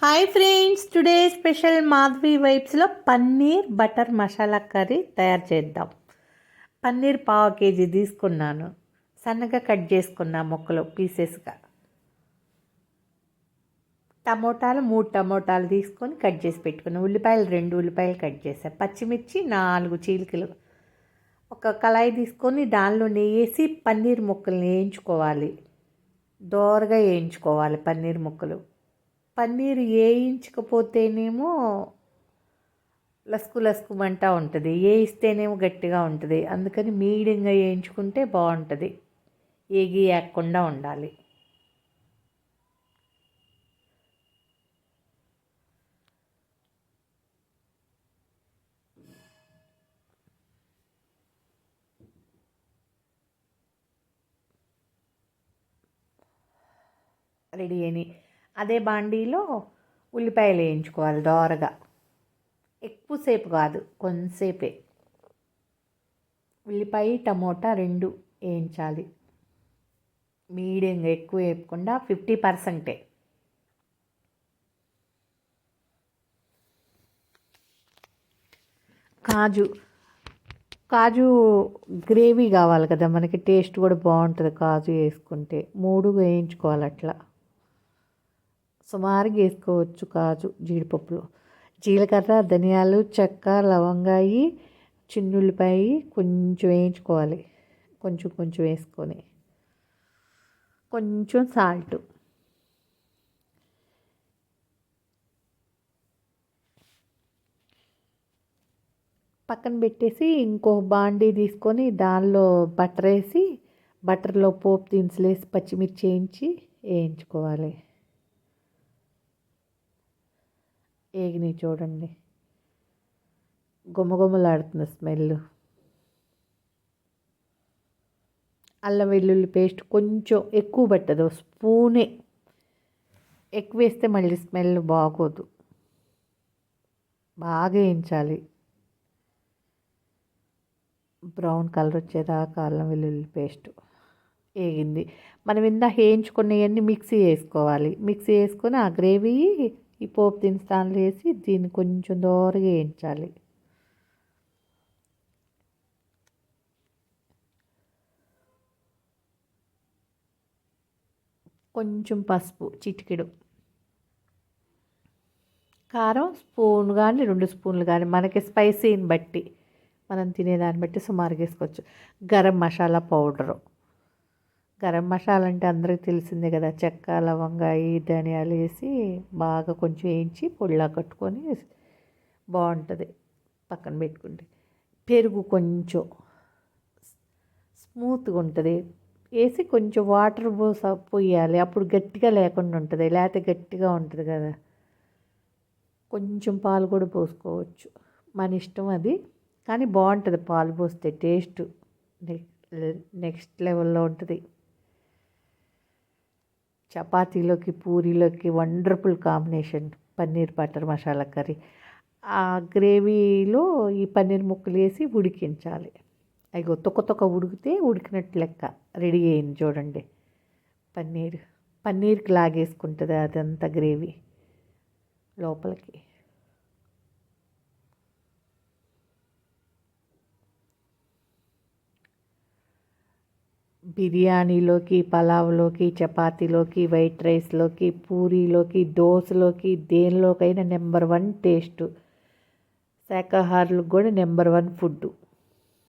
Hi friends today special Madhavi వైబ్స్లో paneer butter masala curry తయారు చేద్దాం. పన్నీర్ పావు కేజీ తీసుకున్నాను. సన్నగా కట్ చేసుకున్నా ముక్కలు పీసెస్గా. టమోటాలు మూడు టమోటాలు తీసుకొని కట్ చేసి పెట్టుకున్నాను. ఉల్లిపాయలు రెండు ఉల్లిపాయలు కట్ చేసాను పచ్చిమిర్చి నాలుగు చీలికలు. ఒక కళాయి తీసుకొని దానిలో నెయ్యేసి పన్నీర్ ముక్కల్ని వేయించుకోవాలి. దోరగా వేయించుకోవాలి పన్నీర్ ముక్కలు. పన్నీర్ వేయించకపోతేనేమో లస్కు లస్కు మంట ఉంటుంది. వేయిస్తేనేమో గట్టిగా ఉంటుంది. అందుకని మీడియంగా వేయించుకుంటే బాగుంటుంది. ఏగి వేయకుండా ఉండాలి. రెడీ అయినాయి. అదే బాండీలో ఉల్లిపాయలు వేయించుకోవాలి దోరగా. ఎక్కువసేపు కాదు కొంతసేపే. ఉల్లిపాయ టమోటా రెండు వేయించాలి. మీడియంగా ఎక్కువ వేయకుండా ఫిఫ్టీ పర్సెంటే. కాజు కాజు గ్రేవీ కావాలి కదా మనకి టేస్ట్ కూడా బాగుంటుంది కాజు వేసుకుంటే. మూడు వేయించుకోవాలి అట్లా. సుమారుగా వేసుకోవచ్చు కాజు జీడిపప్పులు. జీలకర్ర ధనియాలు చెక్క లవంగాయి చిన్నుల్లిపాయ కొంచెం వేయించుకోవాలి. కొంచెం కొంచెం వేసుకొని. కొంచెం సాల్ట్ పక్కన పెట్టేసి ఇంకో బాండీ తీసుకొని దానిలో బటర్ వేసి బటర్లో పోపు దినుసులు వేసి పచ్చిమిర్చి వేయించి వేయించుకోవాలి. ఏగిని చూడండి. గుమ్మగుమ్మలాడుతుంది స్మెల్. అల్లం వెల్లుల్లి పేస్ట్ కొంచెం ఎక్కువ పట్టదు స్పూనే. ఎక్కువ వేస్తే మళ్ళీ స్మెల్ బాగోదు. బాగా వేయించాలి. బ్రౌన్ కలర్ వచ్చేదాకా అల్లం వెల్లుల్లి పేస్ట్ వేగింది మనం ఇందాక వేయించుకున్నవన్నీ మిక్సీ వేసుకోవాలి. మిక్సీ వేసుకొని ఆ గ్రేవీ ఈ పోపు దినుస్తాన్లు వేసి దీన్ని కొంచెం దోరగా వేయించాలి. కొంచెం పసుపు చిటికెడు. కారం స్పూన్ కానీ రెండు స్పూన్లు కానీ మనకి స్పైసీని బట్టి మనం తినేదాన్ని బట్టి సుమారుగా వేసుకోవచ్చు. గరం మసాలా పౌడరు. గరం మసాలా అంటే అందరికీ తెలిసిందే కదా చెక్క ఈ ధనియాలు వేసి బాగా కొంచెం వేయించి పొడిలా కట్టుకొని బాగుంటుంది పక్కన పెట్టుకుంటే. పెరుగు కొంచెం స్మూత్గా ఉంటుంది. వేసి కొంచెం వాటర్ పోస పోయాలి. అప్పుడు గట్టిగా లేకుండా ఉంటుంది. లేకపోతే గట్టిగా ఉంటుంది కదా. కొంచెం పాలు కూడా పోసుకోవచ్చు. మన ఇష్టం అది. కానీ బాగుంటుంది పాలు పోస్తే. టేస్ట్ నెక్స్ట్ లెవెల్లో ఉంటుంది. చపాతీలోకి పూరీలోకి wonderful combination paneer butter masala curry. ఆ గ్రేవీలో ఈ పన్నీర్ ముక్కలు వేసి ఉడికించాలి. అవి తొక్క తొక్క ఉడికితే ఉడికినట్టు లెక్క. రెడీ అయింది చూడండి. పన్నీర్ పన్నీర్కి లాగేసుకుంటుంది అదంతా గ్రేవీ లోపలికి. బిర్యానీలోకి పలావ్లోకి చపాతీలోకి వైట్ రైస్లోకి పూరీలోకి దోశలోకి దేనిలోకైనా నెంబర్ వన్ టేస్ట్. శాకాహారులకు కూడా నెంబర్ వన్ ఫుడ్